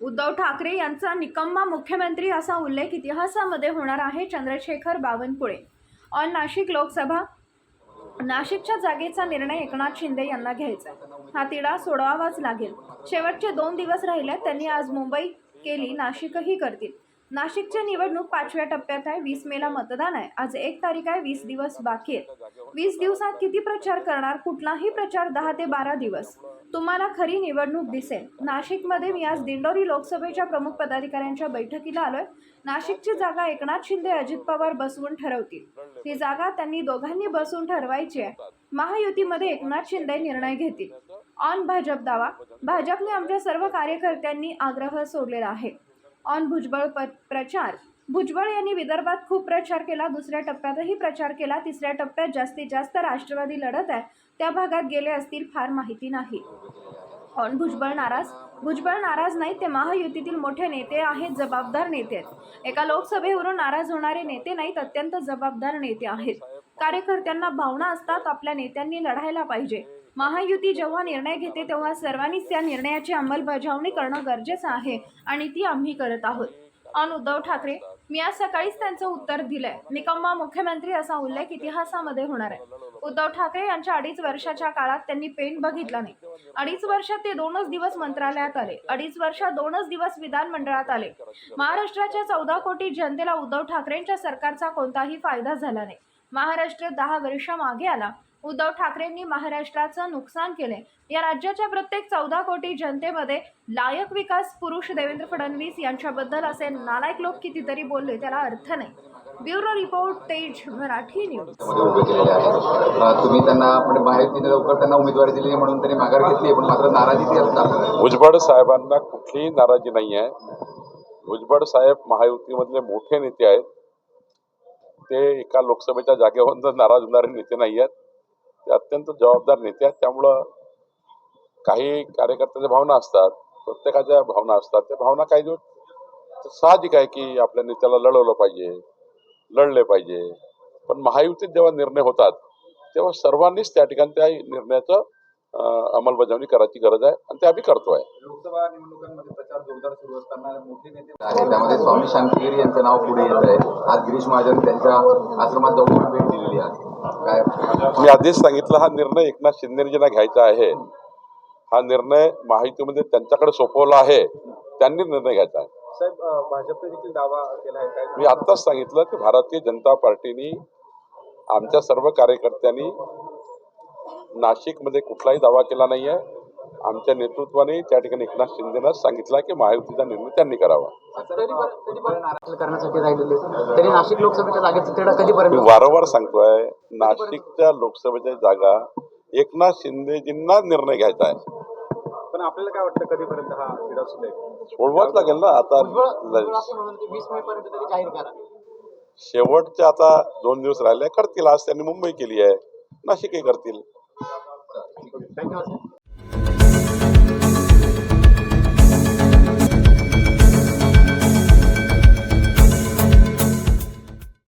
उद्धव ठाकरे यांचा निकम्मा मुख्यमंत्री असा उल्लेख इतिहासामध्ये होणार आहे. चंद्रशेखर बावनकुळे. ऑन नाशिक लोकसभा. नाशिकच्या जागेचा निर्णय एकनाथ शिंदे यांना घ्यायचा हा तिढा सोडवावाच लागेल. शेवटचे दोन दिवस राहिले त्यांनी आज मुंबई केली नाशिकही करतील. नाशिकची निवडणूक पाचव्या टप्प्यात आहे. वीस मेला मतदान आहे. आज एक तारीख आहे. वीस दिवस बाकी आहेत. वीस दिवसात किती प्रचार करणार? कुठलाही प्रचार दहा ते बारा दिवस. तुम्हाला खरी निवडणूक दिसेल. नाशिकमध्ये मी आज दिंडोरी लोकसभेच्या प्रमुख पदाधिकाऱ्यांच्या बैठकीला आलोय. नाशिकची जागा एकनाथ शिंदे अजित पवार बसवून ठरवतील. ही जागा त्यांनी दोघांनी बसून ठरवायची आहे. महायुतीमध्ये एकनाथ शिंदे निर्णय घेतील. ऑन भाजप दावा. भाजपने आमच्या सर्व कार्यकर्त्यांनी आग्रह सोडलेला आहे. ऑन भुजबळ प्रचार. भुजबळ यांनी विदर्भात खूप प्रचार केला दुसऱ्या टप्प्यातही प्रचार केला तिसऱ्या टप्प्यात जास्तीत जास्त राष्ट्रवादी लढत आहे. त्या भागात गेले असतील फार माहिती नाही. ऑन भुजबळ नाराज? भुजबळ नाराज नाही ते महायुतीतील मोठे नेते आहेत जबाबदार नेते आहेत. एका लोकसभेवरून नाराज होणारे नेते नाहीत अत्यंत जबाबदार नेते आहेत. कार्यकर्त्यांना भावना असतात आपल्या नेत्यांनी लढायला पाहिजे. महायुती जेव्हा निर्णय घेते तेव्हा सर्वांनीच त्या निर्णयाची अंमलबजावणी करणं गरजेचं आहे आणि ती आम्ही करत आहोत. ऑन उद्धव ठाकरे? मी आज सकाळीच त्यांचं उत्तर दिलंय. निकम्मा मुख्यमंत्री असा उल्लेख इतिहासामध्ये होणार आहे. उद्धव ठाकरे यांच्या अडीच वर्षाच्या काळात त्यांनी पेन बघितला नाही. अडीच वर्षात ते दोनच दिवस मंत्रालयात आले. अडीच वर्षात दोनच दिवस विधानमंडळात आले. महाराष्ट्राच्या चौदा कोटी जनतेला उद्धव ठाकरेंच्या सरकारचा कोणताही फायदा झाला नाही. महाराष्ट्र दहा वर्ष मागे आला. उद्धव ठाकरेंनी महाराष्ट्राचं नुकसान केले या राज्याच्या प्रत्येक चौदा कोटी जनतेमध्ये लायक विकास पुरुष देवेंद्र फडणवीस यांच्याबद्दल असे नालायक लोक कितीतरी बोलले त्याला अर्थ नाही. ब्युरो रिपोर्ट तेज मराठी न्यूज. तुम्ही त्यांना बाहेर महायुतीने लवकर त्यांना उमेदवारी दिली म्हणून त्यांनी माघार घेतली पण मात्र नाराजी ती असतात भुजबळ साहेबांना कुठलीही नाराजी नाही आहे. भुजबळ साहेब महायुतीमधले मोठे नेते आहेत. ते एका लोकसभेच्या जागेवरून नाराज होणारे नेते नाही आहेत. ते अत्यंत जबाबदार नेते आहेत. त्यामुळं काही कार्यकर्त्याच्या भावना असतात प्रत्येकाच्या भावना असतात. त्या भावना काही दिवस साहजिक आहे की आपल्या नेत्याला लढवलं पाहिजे लढले पाहिजे. पण महायुतीत जेव्हा निर्णय होतात तेव्हा सर्वांनीच त्या ठिकाणी त्या निर्णयाचं अंमलबजावणी करायची गरज आहे आणि ते आम्ही करतोय. लोकसभा निवडणुकांमध्ये प्रचार जोरदार सुरू असताना मोठे नेते त्यामध्ये स्वामी शांतीगिरी यांचं नाव पुढे येत आहे आज गिरीश महाजन त्यांच्या आश्रमात जाऊन भेट दिलेली आहे. मी आधीच सांगितलं हा निर्णय एकनाथ शिंदेजींना घ्यायचा आहे. हा निर्णय माहितीमध्ये त्यांच्याकडे सोपवला आहे. त्यांनी निर्णय घ्यायचा आहे. साहेब अ, भाजपने देखील दावा केला मी आत्ताच सांगितलं की भारतीय जनता पार्टीनी आमच्या सर्व कार्यकर्त्यांनी नाशिकमध्ये कुठलाही दावा केला नाही आहे आमच्या नेतृत्वाने त्या ठिकाणी एकनाथ शिंदेनं सांगितलं की महायुतीचा निर्णय त्यांनी करावा. नाराज करण्यासाठी राहिलेले. तरी नाशिक लोकसभेच्या जागेचा तेढा मी वारंवार सांगतोय नाशिकच्या लोकसभेच्या जागा एकनाथ शिंदेजींना निर्णय घ्यायचा आहे. पण आपल्याला काय वाटतं कधीपर्यंत हा सुटेल सोडवाच लागेल ना आता वीस मे पर्यंत तरी जाहीर करा. शेवटचे आता दोन दिवस राहिले करतील आज त्यांनी मुंबई केली आहे. नाशिकही करतील. धन्यवाद